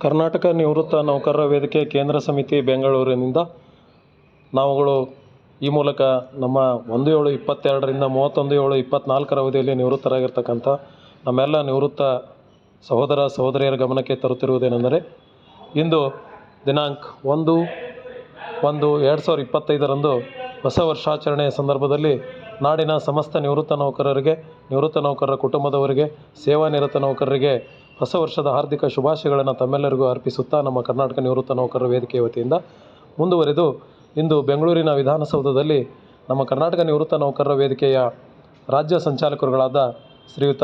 ಕರ್ನಾಟಕ ನಿವೃತ್ತ ನೌಕರರ ವೇದಿಕೆ ಕೇಂದ್ರ ಸಮಿತಿ ಬೆಂಗಳೂರಿನಿಂದ ನಾವುಗಳು ಈ ಮೂಲಕ ನಮ್ಮ ಒಂದು ಏಳು ಇಪ್ಪತ್ತೆರಡರಿಂದ ಮೂವತ್ತೊಂದು ಏಳು ಇಪ್ಪತ್ತ್ನಾಲ್ಕರ ಅವಧಿಯಲ್ಲಿ ನಿವೃತ್ತರಾಗಿರ್ತಕ್ಕಂಥ ನಮ್ಮೆಲ್ಲ ನಿವೃತ್ತ ಸಹೋದರ ಸಹೋದರಿಯರ ಗಮನಕ್ಕೆ ತರುತ್ತಿರುವುದೇನೆಂದರೆ ಇಂದು ದಿನಾಂಕ ಒಂದು ಒಂದು ಎರಡು ಸಾವಿರದ ಇಪ್ಪತ್ತೈದರಂದು ಹೊಸ ವರ್ಷಾಚರಣೆಯ ಸಂದರ್ಭದಲ್ಲಿ ನಾಡಿನ ಸಮಸ್ತ ನಿವೃತ್ತ ನೌಕರರಿಗೆ, ನಿವೃತ್ತ ನೌಕರರ ಕುಟುಂಬದವರಿಗೆ ಸೇವಾನಿರತ ನೌಕರರಿಗೆ ಹೊಸ ವರ್ಷದ ಹಾರ್ದಿಕ ಶುಭಾಶಯಗಳನ್ನು ತಮ್ಮೆಲ್ಲರಿಗೂ ಅರ್ಪಿಸುತ್ತಾ ನಮ್ಮ ಕರ್ನಾಟಕ ನಿವೃತ್ತ ನೌಕರರ ವೇದಿಕೆ ವತಿಯಿಂದ ಮುಂದುವರೆದು ಇಂದು ಬೆಂಗಳೂರಿನ ವಿಧಾನಸೌಧದಲ್ಲಿ ನಮ್ಮ ಕರ್ನಾಟಕ ನಿವೃತ್ತ ನೌಕರರ ವೇದಿಕೆಯ ರಾಜ್ಯ ಸಂಚಾಲಕರುಗಳಾದ ಶ್ರೀಯುತ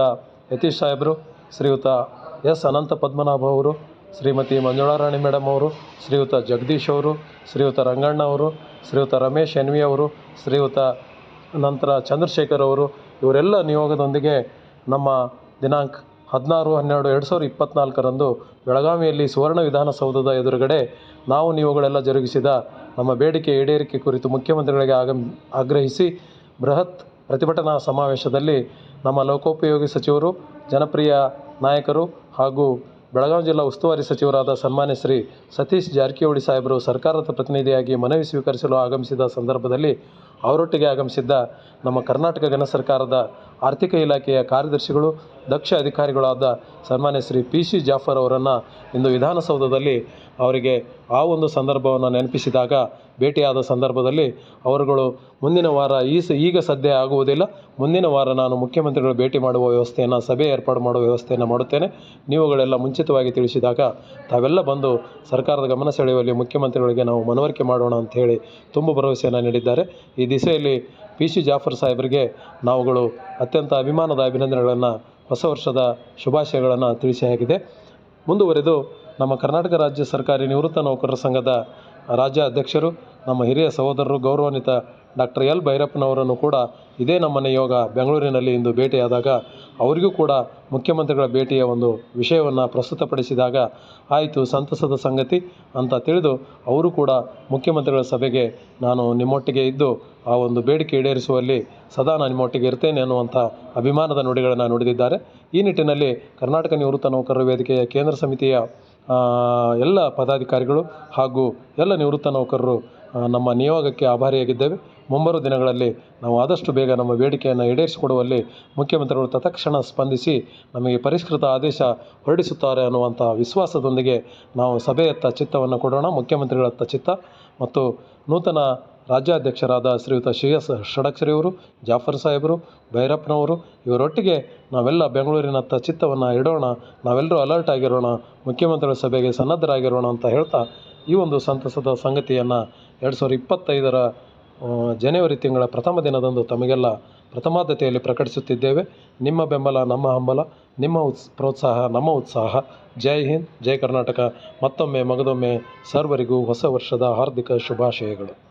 ಯತೀಶ್ ಸಾಹೇಬರು, ಶ್ರೀಯುತ ಎಸ್ ಅನಂತ ಪದ್ಮನಾಭ ಅವರು, ಶ್ರೀಮತಿ ಮಂಜುಳಾರಾಣಿ ಮೇಡಮ್ ಅವರು, ಶ್ರೀಯುತ ಜಗದೀಶ್ ಅವರು, ಶ್ರೀಯುತ ರಂಗಣ್ಣ ಅವರು, ಶ್ರೀಯುತ ರಮೇಶ್ ಎನ್ವಿ ಅವರು, ಶ್ರೀಯುತ ನಂತರ ಚಂದ್ರಶೇಖರ್ ಅವರು, ಇವರೆಲ್ಲ ನಿಯೋಗದೊಂದಿಗೆ ನಮ್ಮ ದಿನಾಂಕ ಹದಿನಾರು, ಹನ್ನೆರಡು, ಎರಡು ಸಾವಿರದ ಇಪ್ಪತ್ತ್ನಾಲ್ಕರಂದು ಬೆಳಗಾವಿಯಲ್ಲಿ ಸುವರ್ಣ ವಿಧಾನಸೌಧದ ಎದುರುಗಡೆ ನಾವು ನೀವುಗಳೆಲ್ಲ ಜರುಗಿಸಿದ ನಮ್ಮ ಬೇಡಿಕೆ ಈಡೇರಿಕೆ ಕುರಿತು ಮುಖ್ಯಮಂತ್ರಿಗಳಿಗೆ ಆಗಮ್, ಆಗ್ರಹಿಸಿ ಬೃಹತ್ ಪ್ರತಿಭಟನಾ ಸಮಾವೇಶದಲ್ಲಿ ನಮ್ಮ ಲೋಕೋಪಯೋಗಿ ಸಚಿವರು, ಜನಪ್ರಿಯ ನಾಯಕರು ಹಾಗೂ ಬೆಳಗಾವಿ ಜಿಲ್ಲಾ ಉಸ್ತುವಾರಿ ಸಚಿವರಾದ ಸನ್ಮಾನ್ಯ ಶ್ರೀ ಸತೀಶ್ ಜಾರಕಿಹೊಳಿ ಸಾಹೇಬರು ಸರ್ಕಾರದ ಪ್ರತಿನಿಧಿಯಾಗಿ ಮನವಿ ಸ್ವೀಕರಿಸಲು ಆಗಮಿಸಿದ ಸಂದರ್ಭದಲ್ಲಿ ಅವರೊಟ್ಟಿಗೆ ಆಗಮಿಸಿದ್ದ ನಮ್ಮ ಕರ್ನಾಟಕ ಗಣ ಸರ್ಕಾರದ ಆರ್ಥಿಕ ಇಲಾಖೆಯ ಕಾರ್ಯದರ್ಶಿಗಳು, ದಕ್ಷ ಅಧಿಕಾರಿಗಳಾದ ಸನ್ಮಾನ್ಯ ಶ್ರೀ ಪಿ ಸಿ ಜಾಫರ್ ಅವರನ್ನು ಇಂದು ವಿಧಾನಸೌಧದಲ್ಲಿ ಅವರಿಗೆ ಆ ಒಂದು ಸಂದರ್ಭವನ್ನು ನೆನಪಿಸಿದಾಗ, ಭೇಟಿಯಾದ ಸಂದರ್ಭದಲ್ಲಿ ಅವರುಗಳು, ಮುಂದಿನ ವಾರ ಈ ಸ, ಈಗ ಸದ್ಯ ಆಗುವುದಿಲ್ಲ. ಮುಂದಿನ ವಾರ ನಾನು ಮುಖ್ಯಮಂತ್ರಿಗಳು ಭೇಟಿ ಮಾಡುವ ವ್ಯವಸ್ಥೆಯನ್ನು, ಸಭೆ ಏರ್ಪಾಡು ಮಾಡುವ ವ್ಯವಸ್ಥೆಯನ್ನು ಮಾಡುತ್ತೇನೆ. ನೀವುಗಳೆಲ್ಲ ಮುಂಚಿತವಾಗಿ ತಿಳಿಸಿದಾಗ ತಾವೆಲ್ಲ ಬಂದು ಸರ್ಕಾರದ ಗಮನ ಸೆಳೆಯುವಲ್ಲಿ ಮುಖ್ಯಮಂತ್ರಿಗಳಿಗೆ ನಾವು ಮನವರಿಕೆ ಮಾಡೋಣ ಅಂತ ಹೇಳಿ ತುಂಬ ಭರವಸೆಯನ್ನು ನೀಡಿದ್ದಾರೆ. ಈ ದಿಸೆಯಲ್ಲಿ ಪಿ ಸಿ ಜಾಫರ್ ಸಾಹೇಬರಿಗೆ ನಾವುಗಳು ಅತ್ಯಂತ ಅಭಿಮಾನದ ಅಭಿನಂದನೆಗಳನ್ನು, ಹೊಸ ವರ್ಷದ ಶುಭಾಶಯಗಳನ್ನು ತಿಳಿಸಿ ಹಾಕಿದೆ. ಮುಂದುವರೆದು ನಮ್ಮ ಕರ್ನಾಟಕ ರಾಜ್ಯ ಸರ್ಕಾರಿ ನಿವೃತ್ತ ನೌಕರರ ಸಂಘದ ರಾಜ್ಯ ಅಧ್ಯಕ್ಷರು ನಮ್ಮ ಹಿರಿಯ ಸಹೋದರರು ಗೌರವಾನ್ವಿತ ಡಾಕ್ಟರ್ ಎಲ್ ಭೈರಪ್ಪನವರನ್ನು ಕೂಡ ಇದೇ ನಮ್ಮ ನಿಯೋಗ ಬೆಂಗಳೂರಿನಲ್ಲಿ ಇಂದು ಭೇಟಿಯಾದಾಗ ಅವರಿಗೂ ಕೂಡ ಮುಖ್ಯಮಂತ್ರಿಗಳ ಭೇಟಿಯ ಒಂದು ವಿಷಯವನ್ನು ಪ್ರಸ್ತುತಪಡಿಸಿದಾಗ ಆಯಿತು, ಸಂತಸದ ಸಂಗತಿ ಅಂತ ತಿಳಿದು ಅವರು ಕೂಡ ಮುಖ್ಯಮಂತ್ರಿಗಳ ಸಭೆಗೆ ನಾನು ನಿಮ್ಮೊಟ್ಟಿಗೆ ಇದ್ದು ಆ ಒಂದು ಬೇಡಿಕೆ ಈಡೇರಿಸುವಲ್ಲಿ ಸದಾ ನಾನು ನಿಮ್ಮೊಟ್ಟಿಗೆ ಇರ್ತೇನೆ ಅನ್ನುವಂಥ ಅಭಿಮಾನದ ನುಡಿಗಳನ್ನು ನುಡಿದಿದ್ದಾರೆ. ಈ ನಿಟ್ಟಿನಲ್ಲಿ ಕರ್ನಾಟಕ ನಿವೃತ್ತ ನೌಕರರ ವೇದಿಕೆಯ ಕೇಂದ್ರ ಸಮಿತಿಯ ಎಲ್ಲ ಪದಾಧಿಕಾರಿಗಳು ಹಾಗೂ ಎಲ್ಲ ನಿವೃತ್ತ ನೌಕರರು ನಮ್ಮ ನಿಯೋಗಕ್ಕೆ ಆಭಾರಿಯಾಗಿದ್ದೇವೆ. ಮುಂಬರುವ ದಿನಗಳಲ್ಲಿ ನಾವು ಆದಷ್ಟು ಬೇಗ ನಮ್ಮ ಬೇಡಿಕೆಯನ್ನು ಈಡೇರಿಸಿಕೊಡುವಲ್ಲಿ ಮುಖ್ಯಮಂತ್ರಿಗಳು ತತ್ಕ್ಷಣ ಸ್ಪಂದಿಸಿ ನಮಗೆ ಪರಿಷ್ಕೃತ ಆದೇಶ ಹೊರಡಿಸುತ್ತಾರೆ ಅನ್ನುವಂಥ ವಿಶ್ವಾಸದೊಂದಿಗೆ ನಾವು ಸಭೆಯತ್ತ ಚಿತ್ತವನ್ನು ಕೊಡೋಣ, ಮುಖ್ಯಮಂತ್ರಿಗಳತ್ತ ಚಿತ್ತ ಮತ್ತು ನೂತನ ರಾಜ್ಯಾಧ್ಯಕ್ಷರಾದ ಶ್ರೀಯುತ ಶ್ರೀ ಎಸ್ ಷಡಕ್ಷರಿಯವರು, ಜಾಫರ್ ಸಾಹೇಬರು, ಭೈರಪ್ಪನವರು, ಇವರೊಟ್ಟಿಗೆ ನಾವೆಲ್ಲ ಬೆಂಗಳೂರಿನತ್ತ ಚಿತ್ತವನ್ನು ಇಡೋಣ, ನಾವೆಲ್ಲರೂ ಅಲರ್ಟ್ ಆಗಿರೋಣ, ಮುಖ್ಯಮಂತ್ರಿಗಳ ಸಭೆಗೆ ಸನ್ನದ್ಧರಾಗಿರೋಣ ಅಂತ ಹೇಳ್ತಾ ಈ ಒಂದು ಸಂತಸದ ಸಂಗತಿಯನ್ನು ಎರಡು ಸಾವಿರದ ಇಪ್ಪತ್ತೈದರ ಜನವರಿ ತಿಂಗಳ ಪ್ರಥಮ ದಿನದಂದು ತಮಗೆಲ್ಲ ಪ್ರಥಮಾದ್ಯತೆಯಲ್ಲಿ ಪ್ರಕಟಿಸುತ್ತಿದ್ದೇವೆ. ನಿಮ್ಮ ಬೆಂಬಲ, ನಮ್ಮ ಹಂಬಲ, ನಿಮ್ಮ ಉತ್ಸ, ಪ್ರೋತ್ಸಾಹ, ನಮ್ಮ ಉತ್ಸಾಹ. ಜೈ ಹಿಂದ್, ಜೈ ಕರ್ನಾಟಕ. ಮತ್ತೊಮ್ಮೆ, ಮಗದೊಮ್ಮೆ ಸರ್ವರಿಗೂ ಹೊಸ ವರ್ಷದ ಹಾರ್ದಿಕ ಶುಭಾಶಯಗಳು.